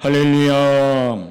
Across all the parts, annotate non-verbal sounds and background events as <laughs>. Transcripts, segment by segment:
할렐루야.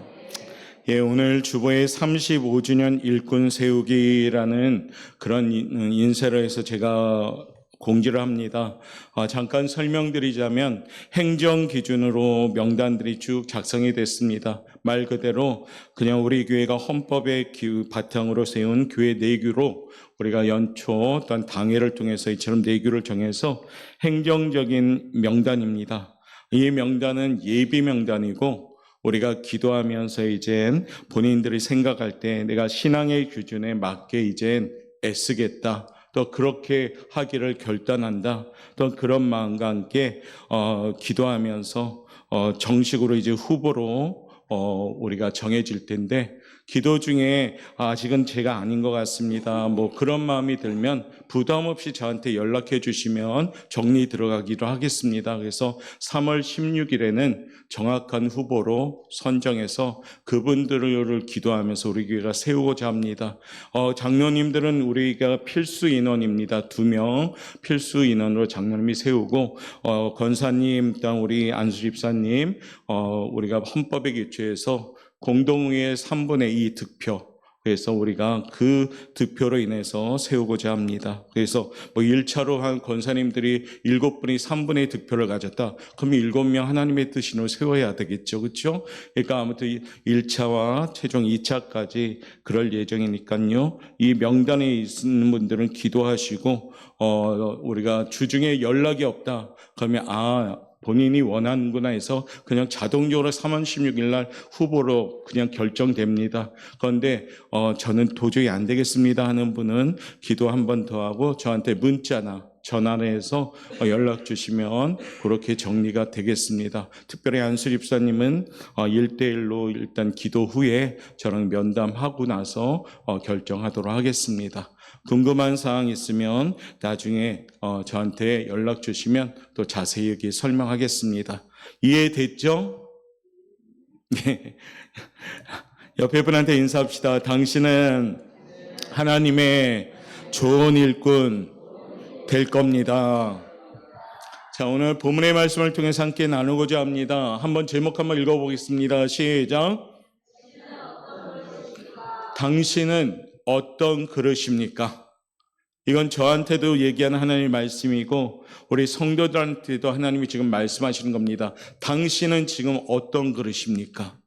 예, 오늘 주보의 35주년 일꾼 세우기라는 그런 인- 인쇄를 해서 제가 공지를 합니다. 아, 잠깐 설명드리자면 행정 기준으로 명단들이 쭉 작성이 됐습니다. 말 그대로 그냥 우리 교회가 헌법의 기- 바탕으로 세운 교회 내규로 우리가 연초 또한 당회를 통해서 이처럼 내규를 정해서 행정적인 명단입니다. 이 명단은 예비 명단이고 우리가 기도하면서 이젠 본인들이 생각할 때 내가 신앙의 기준에 맞게 이젠 애쓰겠다. 또 그렇게 하기를 결단한다. 또 그런 마음과 함께 어, 기도하면서 어, 정식으로 이제 후보로 어, 우리가 정해질 텐데 기도 중에 아 직은 제가 아닌 것 같습니다. 뭐 그런 마음이 들면 부담 없이 저한테 연락해 주시면 정리 들어가기로 하겠습니다. 그래서 3월 16일에는 정확한 후보로 선정해서 그분들을 기도하면서 우리 교회가 세우고자 합니다. 어, 장로님들은 우리가 필수 인원입니다. 두 명 필수 인원으로 장로님이 세우고 어, 권사님, 또 우리 안수 집사님, 어, 우리가 헌법에 기초해서 공동의회 3분의 2 득표 그래서 우리가 그 득표로 인해서 세우고자 합니다. 그래서 뭐 1차로 한 권사님들이 7분이 3분의 득표를 가졌다. 그러면 7명 하나님의 뜻으로 세워야 되겠죠. 그렇죠? 그러니까 아무튼 1차와 최종 2차까지 그럴 예정이니까요. 이 명단에 있는 분들은 기도하시고 어 우리가 주중에 연락이 없다. 그러면 아 본인이 원하는구나 해서 그냥 자동적으로 3월 16일 날 후보로 그냥 결정됩니다. 그런데 어, 저는 도저히 안 되겠습니다 하는 분은 기도 한 번 더 하고 저한테 문자나 전화를 해서 어, 연락 주시면 그렇게 정리가 되겠습니다. 특별히 안수 집사님은 어, 1대1로 일단 기도 후에 저랑 면담하고 나서 어, 결정하도록 하겠습니다. 궁금한 사항 있으면 나중에 어, 저한테 연락 주시면 또 자세히 설명하겠습니다. 이해됐죠? 네. <laughs> 옆에 분한테 인사합시다. 당신은 하나님의 좋은 일꾼 될 겁니다. 자, 오늘 본문의 말씀을 통해서 함께 나누고자 합니다. 한번 제목 한번 읽어보겠습니다. 시작. 당신은 어떤 그릇입니까? 이건 저한테도 얘기하는 하나님의 말씀이고 우리 성도들한테도 하나님이 지금 말씀하시는 겁니다. 당신은 지금 어떤 그릇입니까?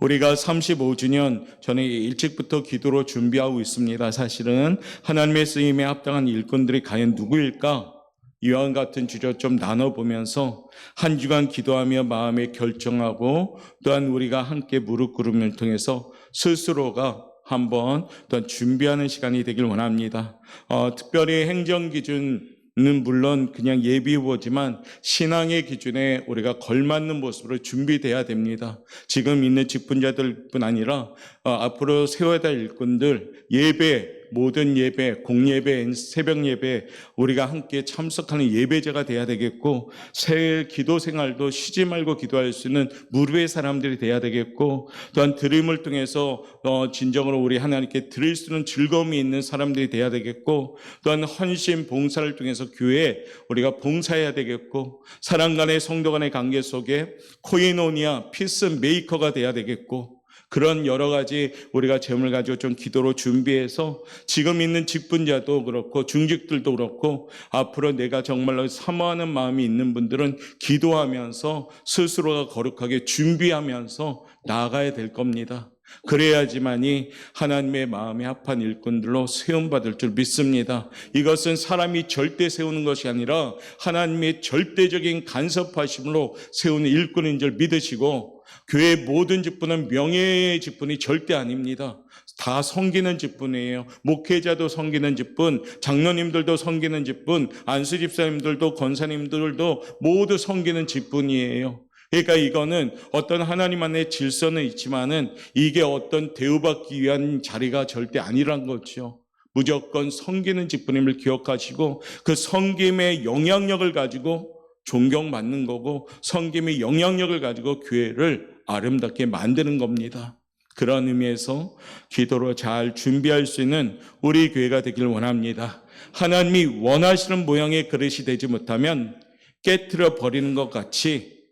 우리가 35주년 전에 일찍부터 기도로 준비하고 있습니다. 사실은 하나님의 쓰임에 합당한 일꾼들이 과연 누구일까? 이와 같은 주제 좀 나눠보면서 한 주간 기도하며 마음에 결정하고 또한 우리가 함께 무릎 꿇음을 통해서 스스로가 한번 또 준비하는 시간이 되길 원합니다. 어, 특별히 행정 기준은 물론 그냥 예비 후보지만 신앙의 기준에 우리가 걸맞는 모습으로 준비돼야 됩니다. 지금 있는 직분자들뿐 아니라 어, 앞으로 세워야 될 일꾼들 예배 모든 예배, 공예배, 새벽 예배 우리가 함께 참석하는 예배자가 돼야 되겠고 새 기도 생활도 쉬지 말고 기도할 수 있는 무료의 사람들이 돼야 되겠고 또한 드림을 통해서 어, 진정으로 우리 하나님께 드릴 수 있는 즐거움이 있는 사람들이 돼야 되겠고 또한 헌신 봉사를 통해서 교회에 우리가 봉사해야 되겠고 사람 간의 성도 간의 관계 속에 코이노니아 피스 메이커가 돼야 되겠고 그런 여러 가지 우리가 재물 가지고 좀 기도로 준비해서 지금 있는 직분자도 그렇고 중직들도 그렇고 앞으로 내가 정말로 사모하는 마음이 있는 분들은 기도하면서 스스로가 거룩하게 준비하면서 나아가야 될 겁니다. 그래야지만이 하나님의 마음에 합한 일꾼들로 세움받을 줄 믿습니다. 이것은 사람이 절대 세우는 것이 아니라 하나님의 절대적인 간섭하심으로 세우는 일꾼인 줄 믿으시고 교회 모든 직분은 명예의 직분이 절대 아닙니다. 다 섬기는 직분이에요. 목회자도 섬기는 직분, 장로님들도 섬기는 직분, 안수 집사님들도 권사님들도 모두 섬기는 직분이에요. 그러니까 이거는 어떤 하나님 안에 질서는 있지만은 이게 어떤 대우받기 위한 자리가 절대 아니란 거죠. 무조건 섬기는 직분임을 기억하시고 그 섬김의 영향력을 가지고 존경받는 거고 섬김의 영향력을 가지고 교회를 아름답게 만드는 겁니다. 그런 의미에서 기도로 잘 준비할 수 있는 우리 교회가 되길 원합니다. 하나님이 원하시는 모양의 그릇이 되지 못하면 깨뜨려 버리는 것 같이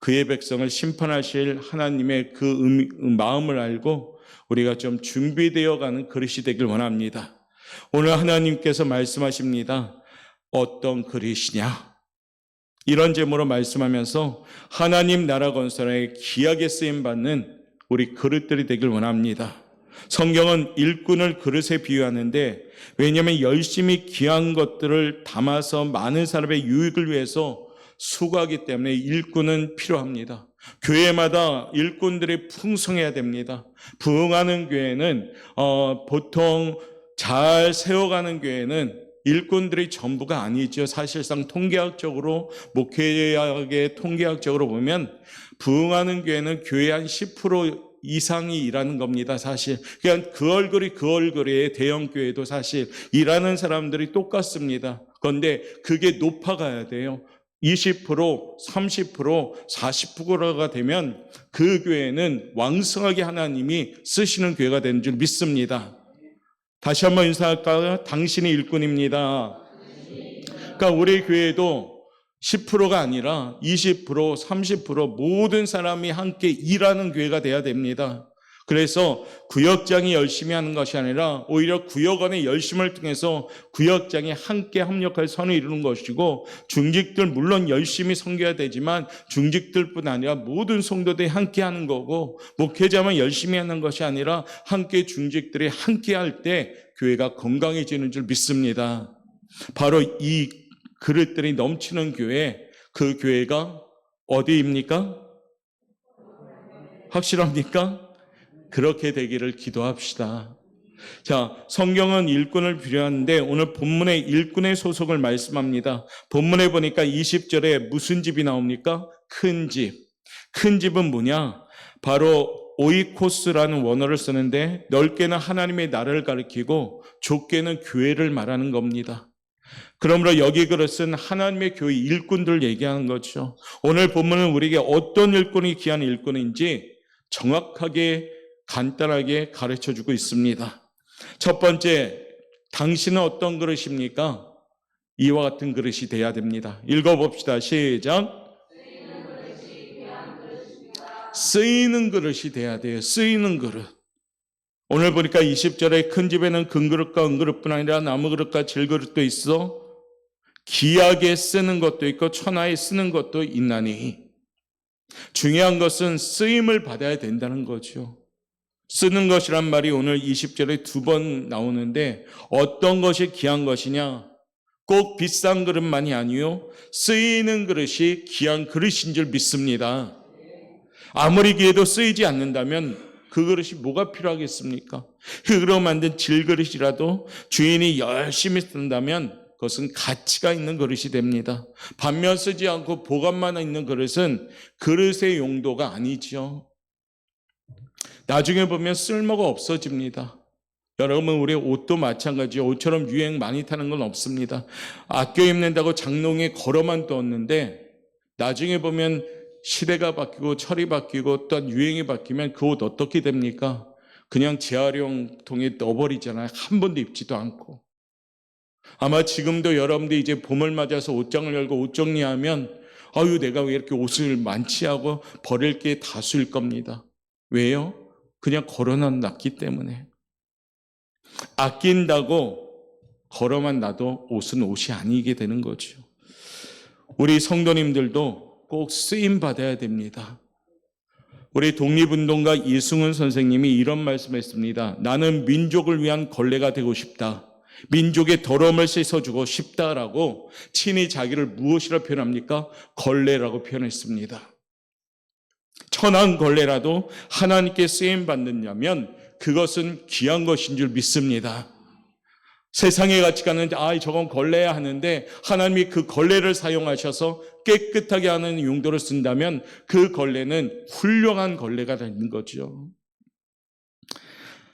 그의 백성을 심판하실 하나님의 그 음- 음- 마음을 알고 우리가 좀 준비되어 가는 그릇이 되길 원합니다. 오늘 하나님께서 말씀하십니다. 어떤 그릇이냐? 이런 제목으로 말씀하면서 하나님 나라 건설에 귀하게 쓰임 받는 우리 그릇들이 되길 원합니다. 성경은 일꾼을 그릇에 비유하는데 왜냐하면 열심히 귀한 것들을 담아서 많은 사람의 유익을 위해서 수고하기 때문에 일꾼은 필요합니다. 교회마다 일꾼들이 풍성해야 됩니다. 부흥하는 교회는 어, 보통 잘 세워가는 교회는 일꾼들이 전부가 아니죠. 사실상 통계학적으로 목회학의 통계학적으로 보면 부흥하는 교회는 교회 한 10% 이상이 일하는 겁니다. 사실 그냥 그 얼굴이 그 얼굴에 대형 교회도 사실 일하는 사람들이 똑같습니다. 그런데 그게 높아가야 돼요. 20%, 30%, 40%가 되면 그 교회는 왕성하게 하나님이 쓰시는 교회가 되는 줄 믿습니다. 다시 한번 인사할까요? 당신이 일꾼입니다. 그러니까 우리 교회도 10%가 아니라 20%, 30% 모든 사람이 함께 일하는 교회가 돼야 됩니다. 그래서 구역장이 열심히 하는 것이 아니라 오히려 구역원의 열심을 통해서 구역장이 함께 합력할 선을 이루는 것이고 중직들 물론 열심히 섬겨야 되지만 중직들뿐 아니라 모든 성도들이 함께 하는 거고 목회자만 열심히 하는 것이 아니라 함께 중직들이 함께 할 때 교회가 건강해지는 줄 믿습니다. 바로 이 그릇들이 넘치는 교회 그 교회가 어디입니까? 확실합니까? 그렇게 되기를 기도합시다. 자, 성경은 일꾼을 필요한데 오늘 본문의 일꾼의 소속을 말씀합니다. 본문에 보니까 20절에 무슨 집이 나옵니까? 큰 집. 큰 집은 뭐냐? 바로 오이코스라는 원어를 쓰는데 넓게는 하나님의 나라를 가리키고 좁게는 교회를 말하는 겁니다. 그러므로 여기 그릇은 하나님의 교회 일꾼들 얘기하는 거죠. 오늘 본문은 우리에게 어떤 일꾼이 귀한 일꾼인지 정확하게 간단하게 가르쳐 주고 있습니다. 첫 번째, 당신은 어떤 그릇입니까? 이와 같은 그릇이 돼야 됩니다. 읽어봅시다. 시작. 쓰이는 그릇이 돼야 돼요. 쓰이는 그릇. 오늘 보니까 20절에 큰 집에는 큰 그릇과 은 그릇뿐 아니라 나무 그릇과 질 그릇도 있어 귀하게 쓰는 것도 있고 천하에 쓰는 것도 있나니 중요한 것은 쓰임을 받아야 된다는 거죠. 쓰는 것이란 말이 오늘 20절에 두 번 나오는데 어떤 것이 귀한 것이냐? 꼭 비싼 그릇만이 아니요. 쓰이는 그릇이 귀한 그릇인 줄 믿습니다. 아무리 귀해도 쓰이지 않는다면 그 그릇이 뭐가 필요하겠습니까? 흙으로 만든 질그릇이라도 주인이 열심히 쓴다면 그것은 가치가 있는 그릇이 됩니다. 반면 쓰지 않고 보관만 있는 그릇은 그릇의 용도가 아니죠. 나중에 보면 쓸모가 없어집니다. 여러분, 우리 옷도 마찬가지요. 옷처럼 유행 많이 타는 건 없습니다. 아껴 입는다고 장롱에 걸어만 뒀는데 나중에 보면 시대가 바뀌고 철이 바뀌고 또 유행이 바뀌면 그 옷 어떻게 됩니까? 그냥 재활용통에 넣어버리잖아요. 한 번도 입지도 않고. 아마 지금도 여러분들이 이제 봄을 맞아서 옷장을 열고 옷 정리하면 아유 내가 왜 이렇게 옷을 많지 하고 버릴 게 다수일 겁니다. 왜요? 그냥 걸어놨기 때문에. 아낀다고 걸어만 놔도 옷은 옷이 아니게 되는 거죠. 우리 성도님들도 꼭 쓰임 받아야 됩니다. 우리 독립운동가 이승훈 선생님이 이런 말씀했습니다. 나는 민족을 위한 걸레가 되고 싶다. 민족의 더러움을 씻어주고 싶다라고 친히 자기를 무엇이라 표현합니까? 걸레라고 표현했습니다. 천한 걸레라도 하나님께 쓰임 받느냐면 그것은 귀한 것인 줄 믿습니다. 세상의 가치관은 아 저건 걸레야 하는데 하나님이 그 걸레를 사용하셔서 깨끗하게 하는 용도로 쓴다면 그 걸레는 훌륭한 걸레가 되는 거죠.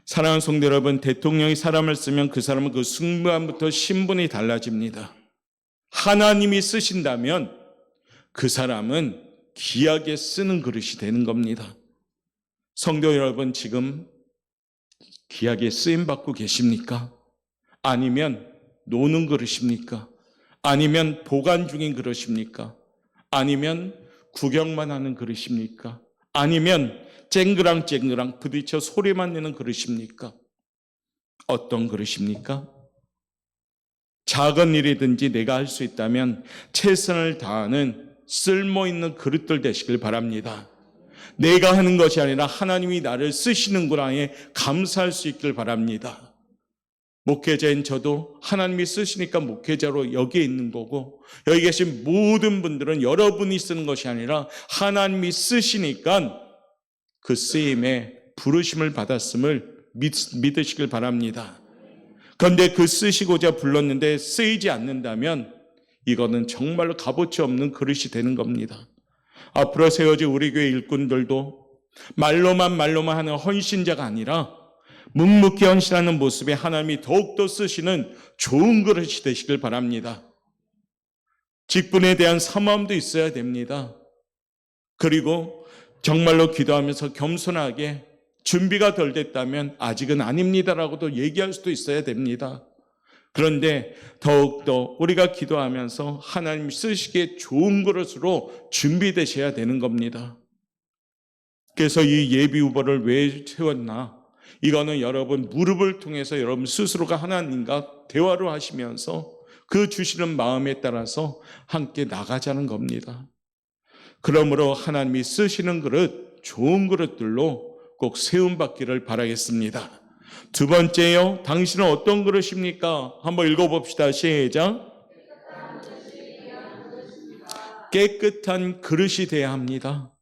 사랑하는 성도 여러분, 대통령이 사람을 쓰면 그 사람은 그 순간부터 신분이 달라집니다. 하나님이 쓰신다면 그 사람은 귀하게 쓰는 그릇이 되는 겁니다. 성도 여러분, 지금 귀하게 쓰임 받고 계십니까? 아니면 노는 그릇입니까? 아니면 보관 중인 그릇입니까? 아니면 구경만 하는 그릇입니까? 아니면 쨍그랑쨍그랑 부딪혀 소리만 내는 그릇입니까? 어떤 그릇입니까? 작은 일이든지 내가 할 수 있다면 최선을 다하는 쓸모 있는 그릇들 되시길 바랍니다. 내가 하는 것이 아니라 하나님이 나를 쓰시는구나에 감사할 수 있길 바랍니다. 목회자인 저도 하나님이 쓰시니까 목회자로 여기에 있는 거고 여기 계신 모든 분들은 여러분이 쓰는 것이 아니라 하나님이 쓰시니까 그 쓰임에 부르심을 받았음을 믿, 믿으시길 바랍니다. 그런데 그 쓰시고자 불렀는데 쓰이지 않는다면 이거는 정말로 값어치 없는 그릇이 되는 겁니다. 앞으로 세워질 우리 교회 일꾼들도 말로만 말로만 하는 헌신자가 아니라 묵묵히 헌신하는 모습에 하나님이 더욱더 쓰시는 좋은 그릇이 되시길 바랍니다. 직분에 대한 사모함도 있어야 됩니다. 그리고 정말로 기도하면서 겸손하게 준비가 덜 됐다면 아직은 아닙니다라고도 얘기할 수도 있어야 됩니다. 그런데 더욱더 우리가 기도하면서 하나님 쓰시기에 좋은 그릇으로 준비되셔야 되는 겁니다. 그래서 이 예비 후보를 왜 세웠나? 이거는 여러분 무릎을 통해서 여러분 스스로가 하나님과 대화를 하시면서 그 주시는 마음에 따라서 함께 나가자는 겁니다. 그러므로 하나님이 쓰시는 그릇, 좋은 그릇들로 꼭 세움받기를 바라겠습니다. 두 번째요, 당신은 어떤 그릇입니까? 한번 읽어봅시다. 시작. 깨끗한 그릇이 돼야 합니다.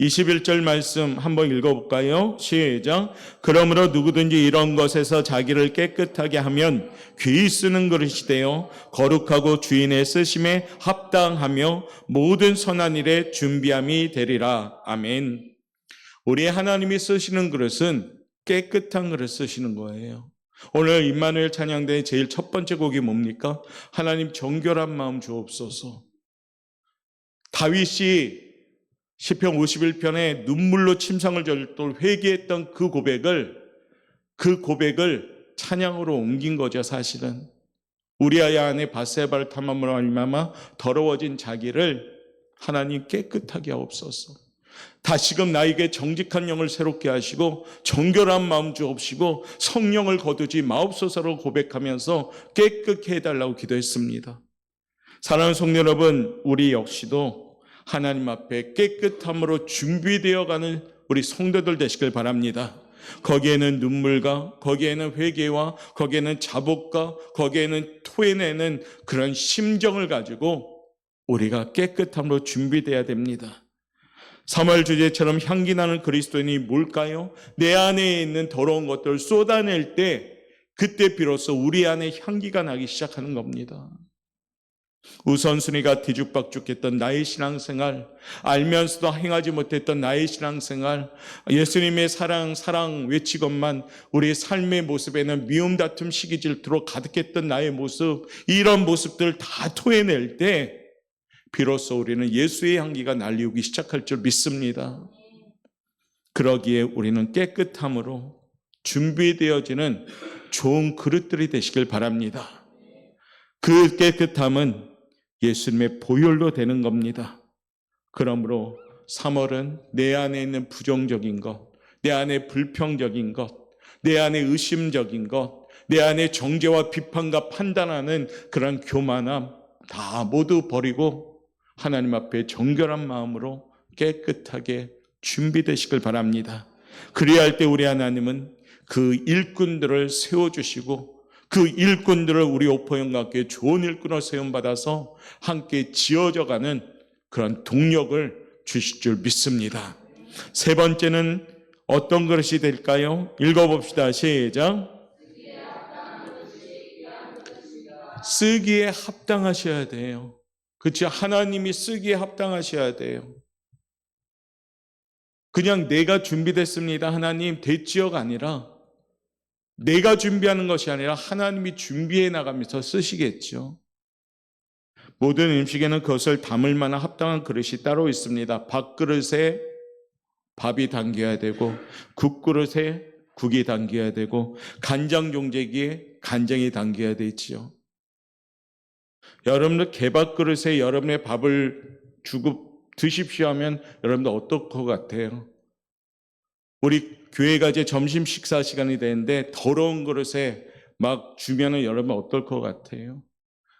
21절 말씀 한번 읽어볼까요? 시작. 그러므로 누구든지 이런 것에서 자기를 깨끗하게 하면 귀히 쓰는 그릇이 되어 거룩하고 주인의 쓰심에 합당하며 모든 선한 일에 준비함이 되리라. 아멘. 우리 하나님이 쓰시는 그릇은 깨끗한 그릇 쓰시는 거예요. 오늘 임마누엘 찬양대의 제일 첫 번째 곡이 뭡니까? 하나님 정결한 마음 주옵소서. 다윗이 시편 51편에 눈물로 침상을 절도 회개했던 그 고백을 그 고백을 찬양으로 옮긴 거죠, 사실은. 우리아야 안에 바세바를 탐함으로 말미암아 더러워진 자기를 하나님 깨끗하게 하옵소서. 다시금 나에게 정직한 영을 새롭게 하시고 정결한 마음 주옵시고 성령을 거두지 마옵소서로 고백하면서 깨끗게 해달라고 기도했습니다. 사랑하는 성도 여러분, 우리 역시도 하나님 앞에 깨끗함으로 준비되어 가는 우리 성도들 되시길 바랍니다. 거기에는 눈물과 거기에는 회개와 거기에는 자복과 거기에는 토해내는 그런 심정을 가지고 우리가 깨끗함으로 준비돼야 됩니다. 3월 주제처럼 향기 나는 그리스도인이 뭘까요? 내 안에 있는 더러운 것들을 쏟아낼 때 그때 비로소 우리 안에 향기가 나기 시작하는 겁니다. 우선순위가 뒤죽박죽했던 나의 신앙생활, 알면서도 행하지 못했던 나의 신앙생활, 예수님의 사랑, 사랑 외치건만 우리 삶의 모습에는 미움, 다툼, 시기, 질투로 가득했던 나의 모습, 이런 모습들을 다 토해낼 때 비로소 우리는 예수의 향기가 날리우기 시작할 줄 믿습니다. 그러기에 우리는 깨끗함으로 준비되어지는 좋은 그릇들이 되시길 바랍니다. 그 깨끗함은 예수님의 보혈로 되는 겁니다. 그러므로 3월은 내 안에 있는 부정적인 것, 내 안에 불평적인 것, 내 안에 의심적인 것, 내 안에 정죄와 비판과 판단하는 그런 교만함 다 모두 버리고 하나님 앞에 정결한 마음으로 깨끗하게 준비되시길 바랍니다. 그래야 할 때 우리 하나님은 그 일꾼들을 세워주시고 그 일꾼들을 우리 오포영과 함께 좋은 일꾼으로 세움받아서 함께 지어져가는 그런 동력을 주실 줄 믿습니다. 세 번째는 어떤 그릇이 될까요? 읽어봅시다. 시작. 쓰기에 합당하셔야 돼요. 그렇죠? 하나님이 쓰기에 합당하셔야 돼요. 그냥 내가 준비됐습니다. 하나님 대지어가 아니라 내가 준비하는 것이 아니라 하나님이 준비해 나가면서 쓰시겠죠. 모든 음식에는 그것을 담을 만한 합당한 그릇이 따로 있습니다. 밥그릇에 밥이 담겨야 되고 국그릇에 국이 담겨야 되고 간장 종제기에 간장이 담겨야 되지요. 여러분들 개밥 그릇에 여러분의 밥을 주고 드십시오 하면 여러분들 어떨 것 같아요? 우리 교회가 이제 점심 식사 시간이 되는데 더러운 그릇에 막 주면은 여러분 어떨 것 같아요?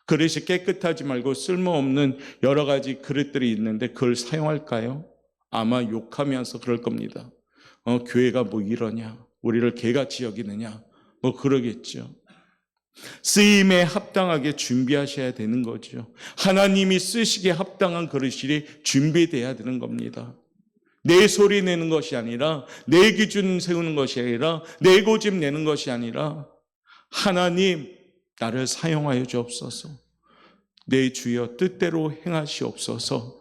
그릇이 깨끗하지 말고 쓸모없는 여러 가지 그릇들이 있는데 그걸 사용할까요? 아마 욕하면서 그럴 겁니다. 어, 교회가 뭐 이러냐? 우리를 개같이 여기느냐? 뭐 그러겠죠. 쓰임에 합당하게 준비하셔야 되는 거죠. 하나님이 쓰시기에 합당한 그릇이 준비돼야 되는 겁니다. 내 소리 내는 것이 아니라 내 기준 세우는 것이 아니라 내 고집 내는 것이 아니라 하나님 나를 사용하여 주옵소서. 내 주여 뜻대로 행하시옵소서.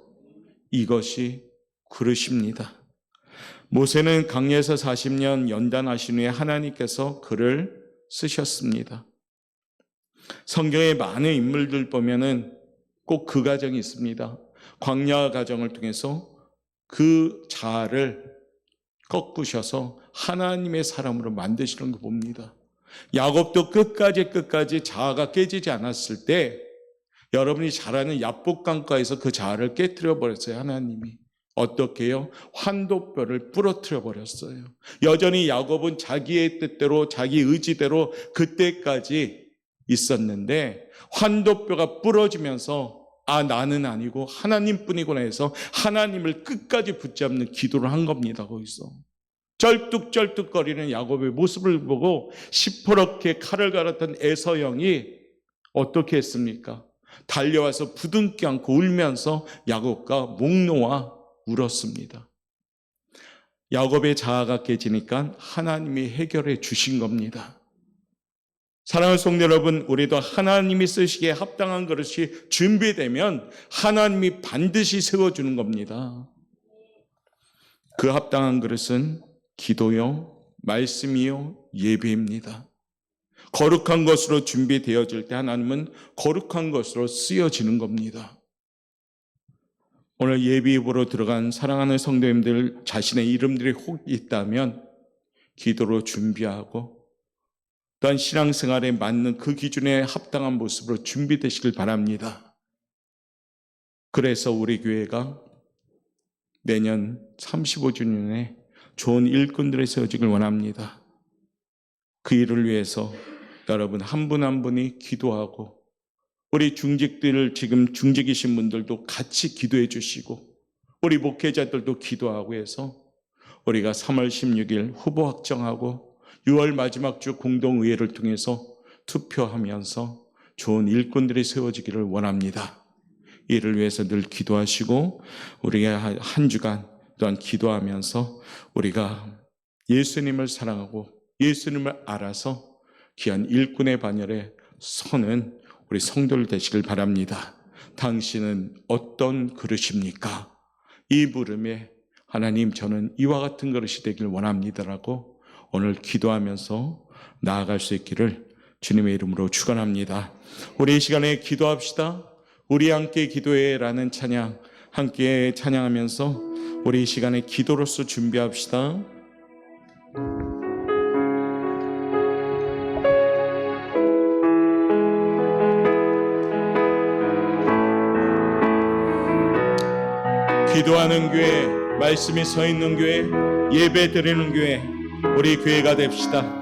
이것이 그릇입니다. 모세는 강에서 40년 연단하신 후에 하나님께서 그를 쓰셨습니다. 성경의 많은 인물들 보면은 꼭 그 가정이 있습니다. 광야 가정을 통해서 그 자아를 꺾으셔서 하나님의 사람으로 만드시는 거 봅니다. 야곱도 끝까지 끝까지 자아가 깨지지 않았을 때 여러분이 잘 아는 야복강가에서 그 자아를 깨뜨려 버렸어요. 하나님이. 어떻게요? 환도뼈를 부러뜨려 버렸어요. 여전히 야곱은 자기의 뜻대로 자기 의지대로 그때까지 있었는데 환도뼈가 부러지면서 아 나는 아니고 하나님뿐이구나 해서 하나님을 끝까지 붙잡는 기도를 한 겁니다. 거기서. 쩔뚝쩔뚝거리는 야곱의 모습을 보고 시퍼렇게 칼을 갈았던 에서 형이 어떻게 했습니까? 달려와서 부둥켜 안고 울면서 야곱과 목 놓아 울었습니다. 야곱의 자아가 깨지니까 하나님이 해결해 주신 겁니다. 사랑하는 성도 여러분, 우리도 하나님이 쓰시기에 합당한 그릇이 준비되면 하나님이 반드시 세워주는 겁니다. 그 합당한 그릇은 기도요, 말씀이요, 예배입니다. 거룩한 것으로 준비되어질 때 하나님은 거룩한 것으로 쓰여지는 겁니다. 오늘 예비 입으로 들어간 사랑하는 성도님들 자신의 이름들이 혹 있다면 기도로 준비하고 또한 신앙생활에 맞는 그 기준에 합당한 모습으로 준비되시길 바랍니다. 그래서 우리 교회가 내년 35주년에 좋은 일꾼들의 세워지길 원합니다. 그 일을 위해서 여러분 한 분한 분이 기도하고 우리 중직들 지금 중직이신 분들도 같이 기도해 주시고 우리 목회자들도 기도하고 해서 우리가 3월 16일 후보 확정하고 6월 마지막 주 공동의회를 통해서 투표하면서 좋은 일꾼들이 세워지기를 원합니다. 이를 위해서 늘 기도하시고 우리가 한 주간 또한 기도하면서 우리가 예수님을 사랑하고 예수님을 알아서 귀한 일꾼의 반열에 서는 우리 성도를 되시길 바랍니다. 당신은 어떤 그릇입니까? 이 물음에 하나님 저는 이와 같은 그릇이 되길 원합니다라고 오늘 기도하면서 나아갈 수 있기를 주님의 이름으로 축원합니다. 우리 이 시간에 기도합시다. 우리 함께 기도해라는 찬양 함께 찬양하면서 우리 이 시간에 기도로서 준비합시다. 기도하는 교회, 말씀이 서 있는 교회, 예배 드리는 교회, 우리 교회가 됩시다.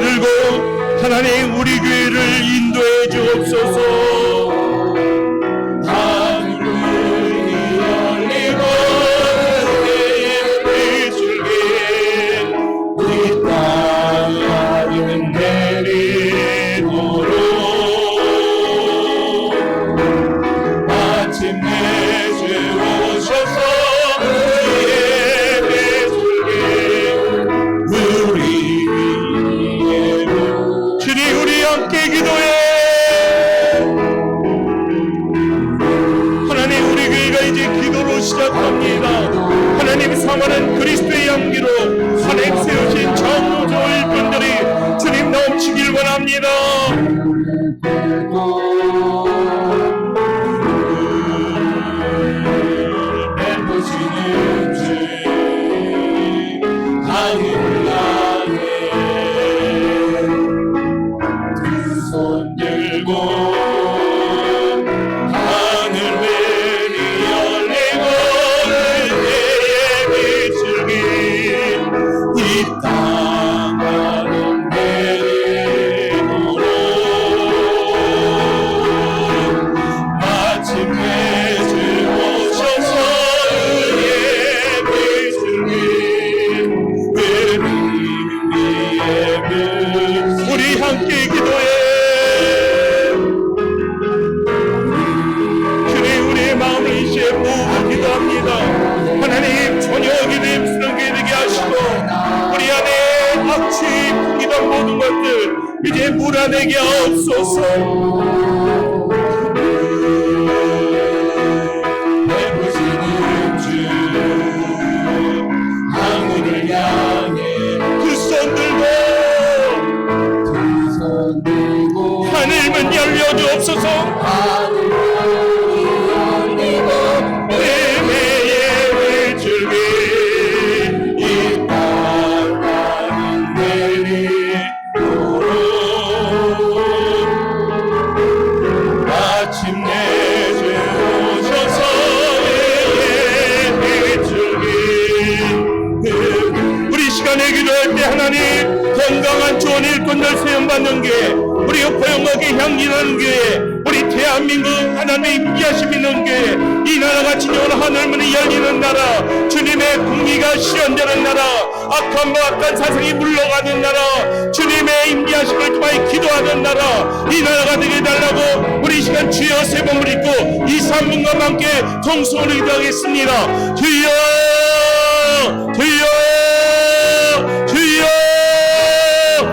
들고 하나님 우리 교회를 인도해 주옵소서. 물어내게 하옵소서. 배부시는 주 하늘을 향해 그손 들고 두손 들고 하늘문 열려주옵소서 우리 포용하게 향기나는 교회 우리 대한민국 하나님의 임기하심 있는 교회 이 나라가 진정한 하늘문이 열리는 나라 주님의 국리가 실현되는 나라 악한 바 악한 사상이 물러가는 나라 주님의 임기하심을 통하여 기도하는 나라 이 나라가 되게 해달라고 우리 이 시간 주여 세 번을 읽고 이 3분과 함께 통성으로 기도하겠습니다. 주여 주여 주여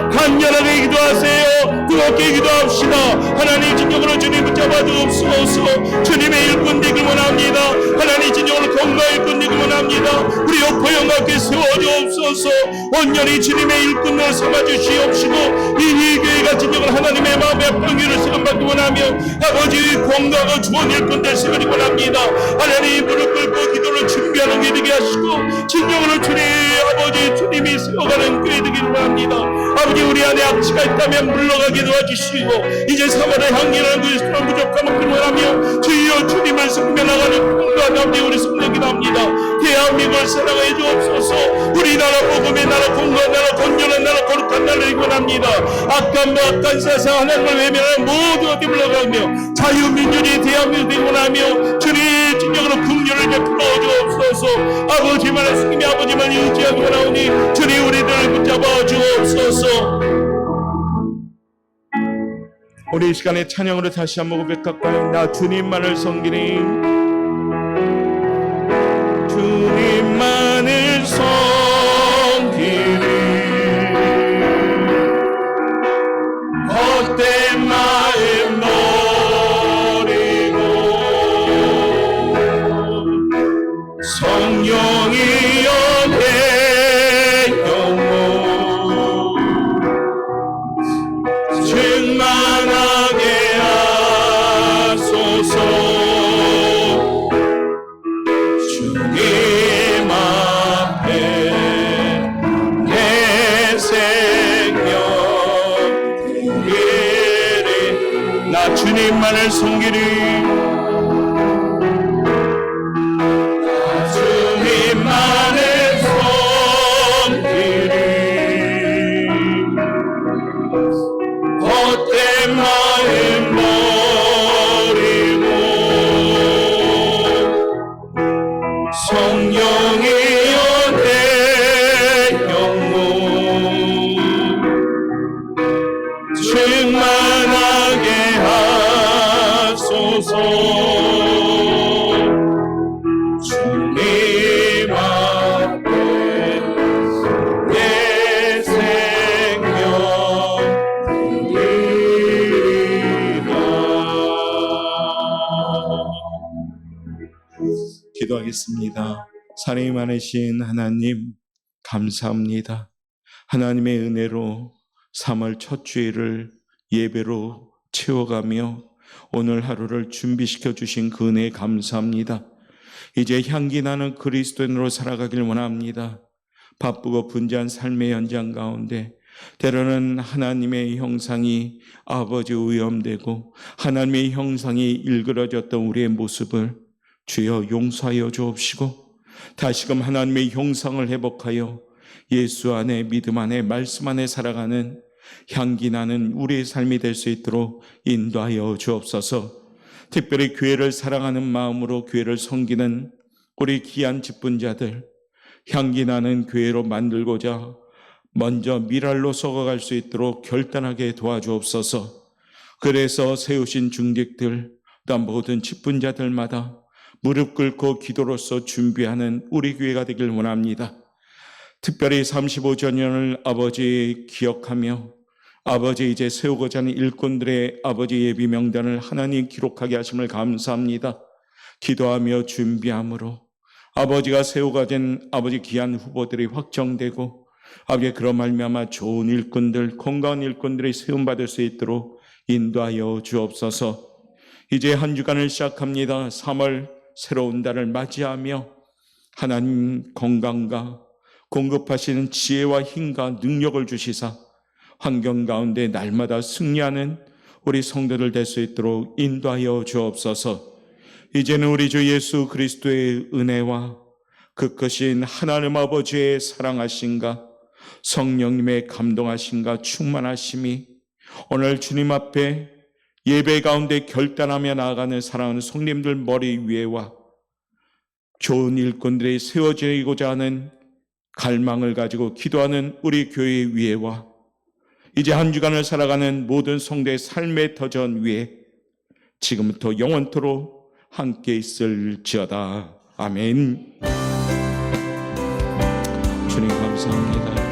간절하게 기도하세요 뜨겁게 기도합시다. 하나님 진정으로 주님 붙잡아 주옵소서. 주님의 일꾼 되길 원합니다. 하나님 진정으로 건강 일꾼 되길 원합니다. 우리 여포 영광께 세워주옵소서. 온전히 주님의 일꾼을 삼아주시옵시고 이 교회가 진정으로 하나님의 마음의 평유를 세움받기 원하며 아버지 건강한 좋은 일꾼들 세우기 원합니다. 하나님 무릎 꿇고 기도를 준비하는 게 되게 하시고 진정으로 주님 아버지 주님이 세워가는 교회 되기를 원합니다. 아버지 우리 안에 악취가 있다면 물러가게 도와주시고 이제 사마의 향기라는 그리스도의 부족함을 근원하며 주여 주님을 승변나가는 공부한 남대 우리 성령이 납니다. 대한민국을 사랑해 주옵소서. 우리나라 복음의 나라 공부한 나라 건전한 나라 거룩한 나라를 원합니다. 악한 바 악한 사상 하나님을 외면하는 모든 어디 물러가며 자유민주주의 대한민국을 원하며 주님 진정으로 국률을 베풀어 주옵소서. 아버지만을 숨기며 아버지만 의지하기 원하오니 주님 우리들을 붙잡아 주옵소서 우리 이 시간에 찬양으로 다시 한번 고백할까요? 나 주님만을 섬기니 기도하겠습니다. 사랑이 많으신 하나님, 감사합니다. 하나님의 은혜로 3월 첫 주일을 예배로 채워가며 오늘 하루를 준비시켜 주신 그 은혜에 감사합니다. 이제 향기 나는 그리스도인으로 살아가길 원합니다. 바쁘고 분주한 삶의 현장 가운데 때로는 하나님의 형상이 아버지 오염되고 하나님의 형상이 일그러졌던 우리의 모습을 주여 용서하여 주옵시고 다시금 하나님의 형상을 회복하여 예수 안에 믿음 안에 말씀 안에 살아가는 향기 나는 우리의 삶이 될 수 있도록 인도하여 주옵소서. 특별히 교회를 사랑하는 마음으로 교회를 섬기는 우리 귀한 직분자들 향기 나는 교회로 만들고자 먼저 미랄로 썩어갈 수 있도록 결단하게 도와주옵소서. 그래서 세우신 중직들 또한 모든 직분자들마다 무릎 꿇고 기도로서 준비하는 우리 교회가 되길 원합니다. 특별히 35주년을 아버지 기억하며 아버지 이제 세우고자 하는 일꾼들의 아버지 예비 명단을 하나님 기록하게 하심을 감사합니다. 기도하며 준비함으로 아버지가 세우고자 하는 아버지 귀한 후보들이 확정되고 아버지 그런 말미암아 좋은 일꾼들 건강한 일꾼들이 세움 받을 수 있도록 인도하여 주옵소서. 이제 한 주간을 시작합니다. 3월 새로운 달을 맞이하며 하나님 건강과 공급하시는 지혜와 힘과 능력을 주시사 환경 가운데 날마다 승리하는 우리 성도들 될 수 있도록 인도하여 주옵소서. 이제는 우리 주 예수 그리스도의 은혜와 그 크신 하나님 아버지의 사랑하심과 성령님의 감동하심과 충만하심이 오늘 주님 앞에 예배 가운데 결단하며 나아가는 사랑하는 성님들 머리 위에와 좋은 일꾼들이 세워지고자 하는 갈망을 가지고 기도하는 우리 교회 위에와 이제 한 주간을 살아가는 모든 성도의 삶의 터전 위에 지금부터 영원토로 함께 있을지어다. 아멘. 주님 감사합니다.